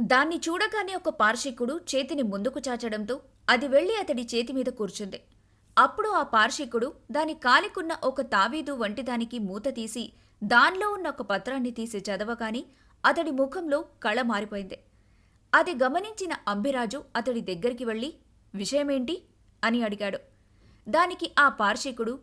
దాన్ని చూడగానే ఒక పార్షికుడు చేతిని ముందుకు చాచడంతో అది వెళ్ళి అతడి చేతి మీద కూర్చుంది. అప్పుడు ఆ పార్షికుడు దాని కాలికున్న ఒక తావీదు వంటి దానికి మూత తీసి దానిలో ఉన్న ఒక పత్రాన్ని తీసి చదవగాని అతడి ముఖంలో కళ మారిపోయింది. అది గమనించిన అంబిరాజు అతడి దగ్గరికి వెళ్ళి విషయమేంటి? అని అడిగాడు. దానికి ఆ పార్షికుడు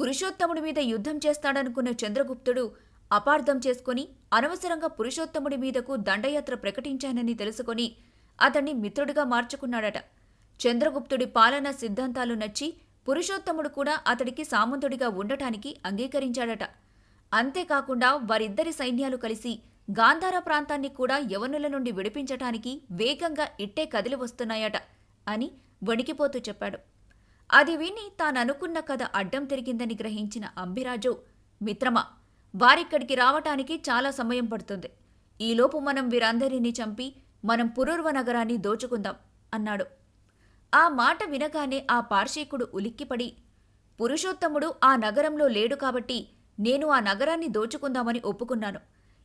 పురుషోత్తముడి మీద యుద్ధం చేస్తాడనుకున్న చంద్రగుప్తుడు అపార్థం చేసుకుని అనవసరంగా పురుషోత్తముడి మీదకు దండయాత్ర ప్రకటించానని తెలుసుకొని అతన్ని మిత్రుడిగా మార్చుకున్నాడట. చంద్రగుప్తుడి పాలనా సిద్ధాంతాలు నచ్చి పురుషోత్తముడు కూడా అతడికి సామంతుడిగా ఉండటానికి అంగీకరించాడట. అంతేకాకుండా వారిద్దరి సైన్యాలు కలిసి గాంధార ప్రాంతాన్ని కూడా యవనుల నుండి విడిపించటానికి వేగంగా ఇట్టే కదిలి వస్తున్నాయట అని వణికిపోతూ చెప్పాడు. అది విని తాననుకున్న కథ అడ్డం తిరిగిందని గ్రహించిన అంబిరాజు మిత్రమా వారిక్కడికి రావటానికి చాలా సమయం పడుతుంది. ఈలోపు మనం వీరందరినీ చంపి మనం పురూర్వ నగరాన్ని దోచుకుందాం అన్నాడు. ఆ మాట వినగానే ఆ పార్షీకుడు ఉలిక్కిపడి పురుషోత్తముడు ఆ నగరంలో లేడు కాబట్టి నేను ఆ నగరాన్ని దోచుకుందామని ఒప్పుకున్నాను.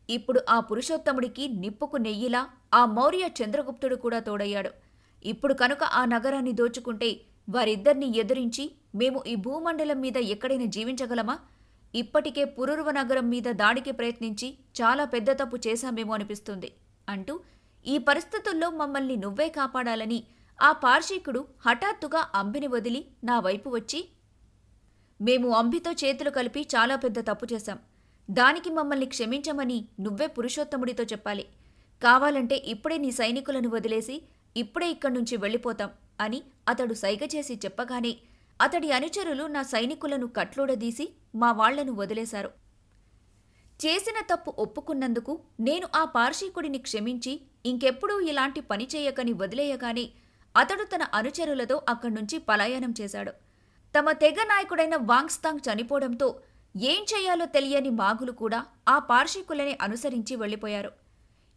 ఇప్పుడు ఆ పురుషోత్తముడికి నిప్పుకు నెయ్యిలా ఆ మౌర్య చంద్రగుప్తుడు కూడా తోడయ్యాడు. ఇప్పుడు కనుక ఆ నగరాన్ని దోచుకుంటే వారిద్దరిని ఎదిరించి మేము ఈ భూమండలం మీద ఎక్కడైనా జీవించగలమా? ఇప్పటికే పురూర్వ నగరం మీద దాడికి ప్రయత్నించి చాలా పెద్ద తప్పు చేశామేమో అనిపిస్తుంది అంటూ ఈ పరిస్థితుల్లో మమ్మల్ని నువ్వే కాపాడాలని ఆ పార్షికుడు హఠాత్తుగా అంబిని వదిలి నా వైపు వచ్చి మేము అంబితో చేతులు కలిపి చాలా పెద్ద తప్పు చేశాం. దానికి మమ్మల్ని క్షమించమని నువ్వే పురుషోత్తముడితో చెప్పాలి. కావాలంటే ఇప్పుడే నీ సైనికులను వదిలేసి ఇప్పుడే ఇక్కడి నుంచి వెళ్ళిపోతాం అని అతడు సైగ చేసి చెప్పగానే అతడి అనుచరులు నా సైనికులను కట్లోడదీసి మా వాళ్ళను వదిలేశారు. చేసిన తప్పు ఒప్పుకున్నందుకు నేను ఆ పార్షీకుడిని క్షమించి ఇంకెప్పుడూ ఇలాంటి పని చేయకని వదిలేయగానే అతడు తన అనుచరులతో అక్కడ్నుంచి పలాయనం చేశాడు. తమ తెగ నాయకుడైన వాంగ్స్తాంగ్ చనిపోవడంతో ఏం చేయాలో తెలియని మాగులు కూడా ఆ పార్షికులని అనుసరించి వెళ్ళిపోయారు.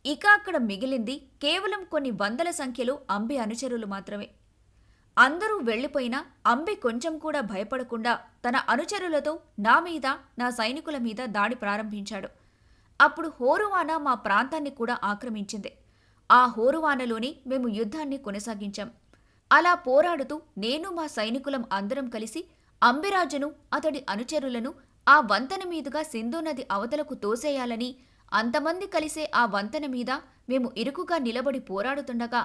ఇక అక్కడ మిగిలింది కేవలం కొన్ని వందల సంఖ్యలో అంబి అనుచరులు మాత్రమే. అందరూ వెళ్ళిపోయినా అంబి కొంచెం కూడా భయపడకుండా తన అనుచరులతో నా మీద నా సైనికుల మీద దాడి ప్రారంభించాడు. అప్పుడు హోరువాన మా ప్రాంతాన్ని కూడా ఆక్రమించింది. ఆ హోరువానలోనే మేము యుద్ధాన్ని కొనసాగించాం. అలా పోరాడుతూ నేను మా సైనికులం అందరం కలిసి అంబిరాజును అతడి అనుచరులను ఆ వంతెన మీదుగా సింధు నది అవతలకు తోసేయాలని అంతమంది కలిసే ఆ వంతెన మీద మేము ఇరుకుగా నిలబడి పోరాడుతుండగా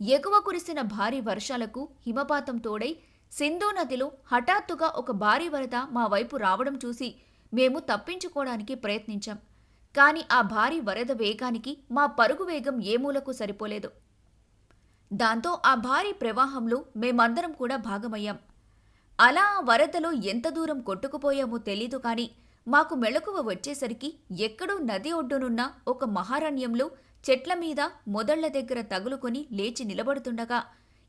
ఎగువ కురిసిన భారీ వర్షాలకు హిమపాతం తోడై సింధు నదిలో హఠాత్తుగా ఒక భారీ వరద మా వైపు రావడం చూసి మేము తప్పించుకోవడానికి ప్రయత్నించాం. కాని ఆ భారీ వరద వేగానికి మా పరుగు వేగం ఏ మూలకు సరిపోలేదు. దాంతో ఆ భారీ ప్రవాహంలో మేమందరం కూడా భాగమయ్యాం. అలా ఆ వరదలో ఎంత దూరం కొట్టుకుపోయామో తెలీదు కాని మాకు మెళకువ వచ్చేసరికి ఎక్కడో నది ఒడ్డునున్న ఒక మహారణ్యంలో చెట్ల మీద మొదళ్ళ దగ్గర తగులుకొని లేచి నిలబడుతుండగా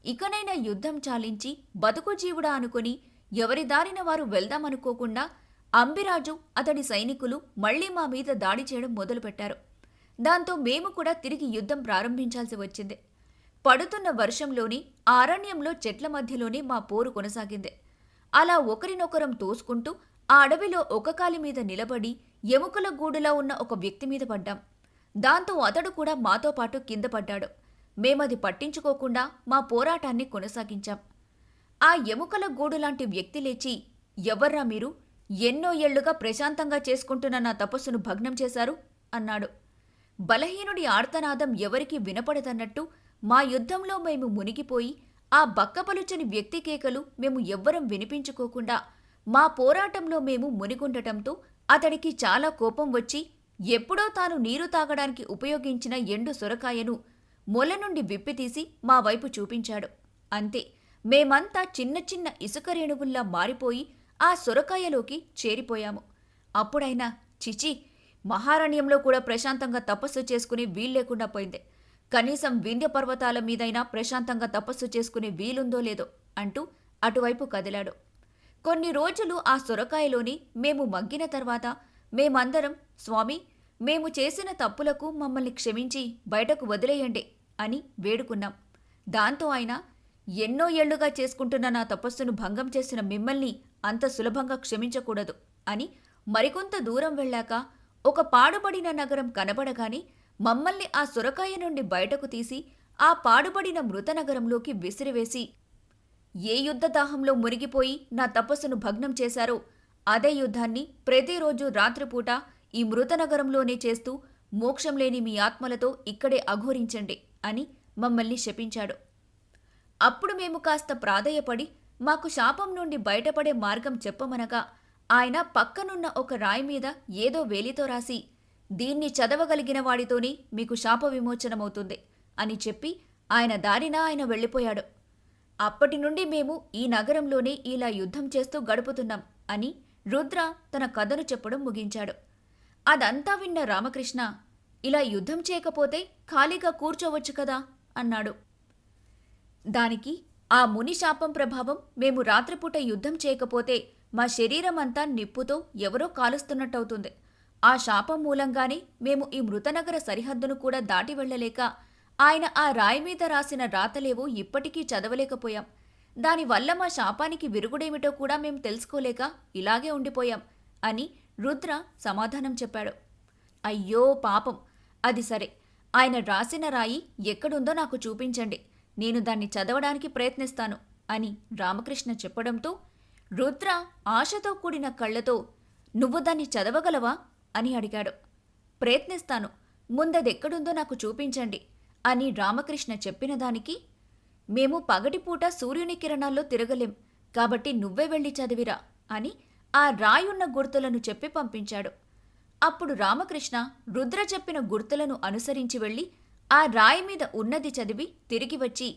ఇకనైనా యుద్ధం చాలించి బతుకు జీవుడా అనుకొని ఎవరి దారిన వారు వెళ్దామనుకోకుండా అంబిరాజు అతడి సైనికులు మళ్ళీ మా మీద దాడి చేయడం మొదలుపెట్టారు. దాంతో మేము కూడా తిరిగి యుద్ధం ప్రారంభించాల్సి వచ్చింది. పడుతున్న వర్షంలోని ఆ అరణ్యంలో చెట్ల మధ్యలోనే మా పోరు కొనసాగింది. అలా ఒకరినొకరం తోసుకుంటూ ఆ అడవిలో ఒక కాలి మీద నిలబడి ఎముకల గూడులా ఉన్న ఒక వ్యక్తి మీద పడ్డాం. దాంతో అతడు కూడా మాతో పాటు కింద పడ్డాడు. మేమది పట్టించుకోకుండా మా పోరాటాన్ని కొనసాగించాం. ఆ ఎముకల గూడు లాంటి వ్యక్తి లేచి ఎవర్రా మీరు? ఎన్నో ఏళ్ళుగా ప్రశాంతంగా చేసుకుంటున్న నా తపస్సును భగ్నం చేశారు? అన్నాడు. బలహీనుడి ఆర్తనాదం ఎవరికీ వినపడదన్నట్టు మా యుద్ధంలో మేము మునిగిపోయి ఆ బక్కపలుచని వ్యక్తి కేకలు మేము ఎవ్వరం వినిపించుకోకుండా మా పోరాటంలో మేము మునిగుండటంతో అతడికి చాలా కోపం వచ్చి ఎప్పుడో తాను నీరు తాగడానికి ఉపయోగించిన ఎండు సొరకాయను మొల నుండి విప్పితీసి మా వైపు చూపించాడు. అంతే మేమంతా చిన్న చిన్న ఇసుక రేణువుల్లా మారిపోయి ఆ సొరకాయలోకి చేరిపోయాము. అప్పుడైనా చిచి మహారణ్యంలో కూడా ప్రశాంతంగా తపస్సు చేసుకునే వీల్లేకుండా పోయింది. కనీసం వింధ్య పర్వతాల మీదైనా ప్రశాంతంగా తపస్సు చేసుకునే వీలుందో లేదో అంటూ అటువైపు కదిలాడు. కొన్ని రోజులు ఆ సొరకాయలోని మేము మగ్గిన తర్వాత మేమందరం స్వామి మేము చేసిన తప్పులకు మమ్మల్ని క్షమించి బయటకు వదిలేయండి అని వేడుకున్నాం. దాంతో ఆయన ఎన్నో ఏళ్ళుగా చేసుకుంటున్న నా తపస్సును భంగం చేసిన మిమ్మల్ని అంత సులభంగా క్షమించకూడదు అని మరికొంత దూరం వెళ్ళాక ఒక పాడుబడిన నగరం కనబడగానే మమ్మల్ని ఆ సొరకాయ నుండి బయటకు తీసి ఆ పాడుబడిన మృతనగరంలోకి విసిరివేసి ఏ యుద్ధ దాహంలో మురిగిపోయి నా తపస్సును భగ్నం చేశారో అదే యుద్ధాన్ని ప్రతిరోజు రాత్రిపూట ఈ మృతనగరంలోనే చేస్తూ మోక్షం లేని మీ ఆత్మలతో ఇక్కడే అఘోరించండి అని మమ్మల్ని శపించాడు. అప్పుడు మేము కాస్త ప్రాధేయపడి మాకు శాపం నుండి బయటపడే మార్గం చెప్పమనగా ఆయన పక్కనున్న ఒక రాయి మీద ఏదో వేలితో రాసి దీన్ని చదవగలిగిన వాడితోనే మీకు శాప విమోచనమవుతుంది అని చెప్పి ఆయన దారిన ఆయన వెళ్ళిపోయాడు. అప్పటి నుండి మేము ఈ నగరంలోనే ఇలా యుద్ధం చేస్తూ గడుపుతున్నాం అని రుద్ర తన కథను చెప్పడం ముగించాడు. అదంతా విన్న రామకృష్ణ ఇలా యుద్ధం చేయకపోతే ఖాళీగా కూర్చోవచ్చు కదా? అన్నాడు. దానికి ఆ ముని శాపం ప్రభావం మేము రాత్రిపూట యుద్ధం చేయకపోతే మా శరీరం అంతా నిప్పుతో ఎవరో కాలుస్తున్నట్టవుతుంది. ఆ శాపం మూలంగానే మేము ఈ మృతనగర సరిహద్దును కూడా దాటి వెళ్ళలేక ఆయన ఆ రాయి మీద రాసిన రాతలేవో ఇప్పటికీ చదవలేకపోయాం. దానివల్ల మా శాపానికి విరుగుడేమిటో కూడా మేము తెలుసుకోలేక ఇలాగే ఉండిపోయాం అని రుద్ర సమాధానం చెప్పాడు. అయ్యో పాపం. అది సరే. ఆయన రాసిన రాయి ఎక్కడుందో నాకు చూపించండి. నేను దాన్ని చదవడానికి ప్రయత్నిస్తాను అని రామకృష్ణ చెప్పడంతో రుద్ర ఆశతో కూడిన కళ్ళతో నువ్వు దాన్ని చదవగలవా? అని అడిగాడు. ప్రయత్నిస్తాను. ముందదెక్కడుందో నాకు చూపించండి అని రామకృష్ణ చెప్పిన దానికి మేము పగటిపూట సూర్యుని కిరణాల్లో తిరగలేం. కాబట్టి నువ్వే వెళ్ళి చదివిరా అని ఆ రాయున్న గుర్తులను చెప్పి పంపించాడు. అప్పుడు రామకృష్ణ రుద్ర చెప్పిన గుర్తులను అనుసరించి వెళ్ళి ఆ రాయి మీద ఉన్నది చదివి తిరిగి వచ్చి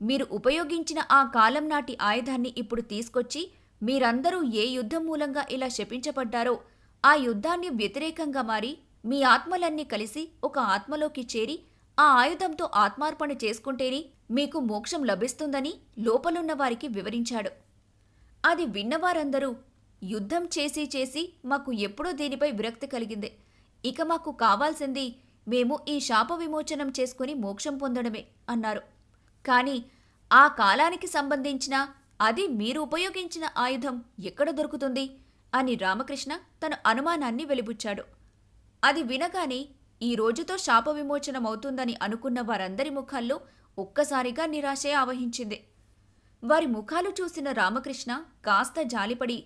మీరు ఉపయోగించిన ఆ కాలం నాటి ఆయుధాన్ని ఇప్పుడు తీసుకొచ్చి మీరందరూ ఏ యుద్ధం మూలంగా ఇలా శపించబడ్డారో ఆ యుద్ధాన్ని వ్యతిరేకంగా మారి మీ ఆత్మలన్నీ కలిసి ఒక ఆత్మలోకి చేరి ఆ ఆయుధంతో ఆత్మార్పణ చేసుకుంటేనే మీకు మోక్షం లభిస్తుందని లోపలున్న వారికి వివరించాడు. అది విన్నవారందరూ యుద్ధం చేసి చేసి మాకు ఎప్పుడో దీనిపై విరక్తి కలిగింది. ఇక మాకు కావాల్సింది మేము ఈ శాప విమోచనం చేసుకుని మోక్షం పొందడమే అన్నారు. కానీ ఆ కాలానికి సంబంధించిన అది మీరు ఉపయోగించిన ఆయుధం ఎక్కడ దొరుకుతుంది? అని రామకృష్ణ తన అనుమానాన్ని వెలిబుచ్చాడు. అది వినగానే ఈ రోజుతో శాప విమోచనం అవుతుందని అనుకున్న వారందరి ముఖాల్లో ఒక్కసారిగా నిరాశే ఆవహించింది. వారి ముఖాలు చూసిన రామకృష్ణ కాస్త జాలిపడి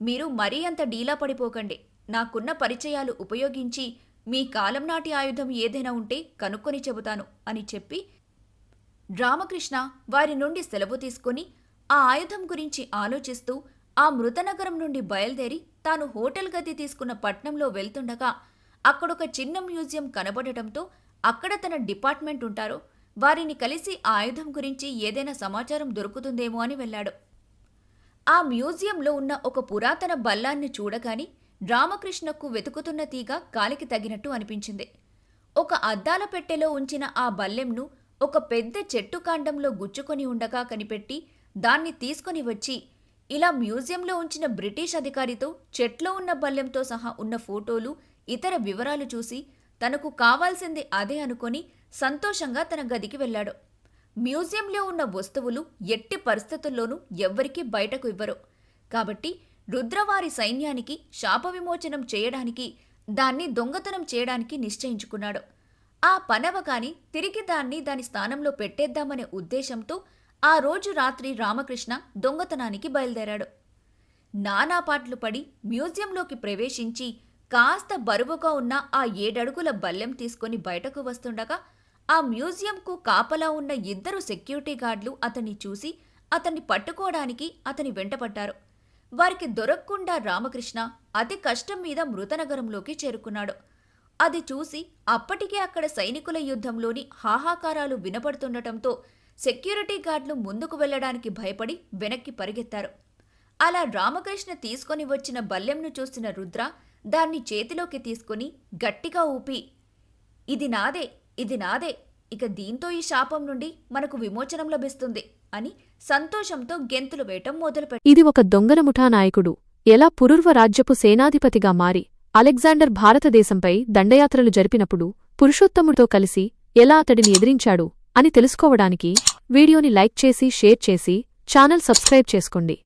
మీరు మరీ అంత డీలా పడిపోకండి. నాకున్న పరిచయాలు ఉపయోగించి మీ కాలం నాటి ఆయుధం ఏదైనా ఉంటే కనుక్కొని చెబుతాను అని చెప్పి రామకృష్ణ వారి నుండి సెలవు తీసుకుని ఆ ఆయుధం గురించి ఆలోచిస్తూ ఆ మృతనగరం నుండి బయలుదేరి తాను హోటల్ గది తీసుకున్న పట్నంలో వెళ్తుండగా అక్కడొక చిన్న మ్యూజియం కనబడటంతో అక్కడ తన డిపార్ట్మెంట్ ఉంటారో. వారిని కలిసి ఆ ఆయుధం గురించి ఏదైనా సమాచారం దొరుకుతుందేమో అని వెళ్ళాడు. ఆ మ్యూజియంలో ఉన్న ఒక పురాతన బల్లాన్ని చూడగాని రామకృష్ణకు వెతుకుతున్న తీగ కాలికి తగినట్టు అనిపించింది. ఒక అద్దాల పెట్టెలో ఉంచిన ఆ బల్లెంను ఒక పెద్ద చెట్టు కాండంలో గుచ్చుకొని ఉండగా కనిపెట్టి దాన్ని తీసుకొని వచ్చి ఇలా మ్యూజియంలో ఉంచిన బ్రిటిష్ అధికారితో చెట్లో ఉన్న బల్లెంతో సహా ఉన్న ఫోటోలు ఇతర వివరాలు చూసి తనకు కావాల్సింది అదే అనుకొని సంతోషంగా తన గదికి వెళ్ళాడు. మ్యూజియంలో ఉన్న వస్తువులు ఎట్టి పరిస్థితుల్లోనూ ఎవ్వరికీ బయటకు ఇవ్వరు. కాబట్టి రుద్రవారి సైన్యానికి శాప విమోచనం చేయడానికి దాన్ని దొంగతనం చేయడానికి నిశ్చయించుకున్నాడు. ఆ పనవగాని తిరిగి దాన్ని దాని స్థానంలో పెట్టేద్దామనే ఉద్దేశంతో ఆ రోజు రాత్రి రామకృష్ణ దొంగతనానికి బయలుదేరాడు. నానాపాట్లు పడి మ్యూజియంలోకి ప్రవేశించి కాస్త బరువుగా ఉన్న ఆ ఏడడుగుల బల్లెం తీసుకొని బయటకు వస్తుండగా ఆ మ్యూజియంకు కాపలా ఉన్న ఇద్దరు సెక్యూరిటీ గార్డులు అతన్ని చూసి అతన్ని పట్టుకోవడానికి అతని వెంటపడ్డారు. వారికి దొరక్కుండా రామకృష్ణ అతి కష్టం మీద మృతనగరంలోకి చేరుకున్నాడు. అది చూసి అప్పటికే అక్కడ సైనికుల యుద్ధంలోని హాహాకారాలు వినపడుతుండటంతో సెక్యూరిటీ గార్డులు ముందుకు వెళ్ళడానికి భయపడి వెనక్కి పరిగెత్తారు. అలా రామకృష్ణ తీసుకొని వచ్చిన బల్లెంను చూసిన రుద్ర దాన్ని చేతిలోకి తీసుకుని గట్టిగా ఊపి ఇది నాదే ఇది నాదే ఇక దీంతో ఈ శాపం నుండి మనకు విమోచనం లభిస్తుంది అని సంతోషంతో గెంతులు వేయటం మొదలుపెట్టాడు ఇది ఒక దొంగల ముఠా నాయకుడు ఎలా పురుర్వ రాజ్యపు సేనాధిపతిగా మారి అలెగ్జాండర్ భారతదేశంపై దండయాత్రలు జరిపినప్పుడు పురుషోత్తముడితో కలిసి ఎలా అతడిని ఎదిరించాడు అని తెలుసుకోవడానికి వీడియోని లైక్ చేసి షేర్ చేసి ఛానల్ సబ్స్క్రైబ్ చేసుకోండి.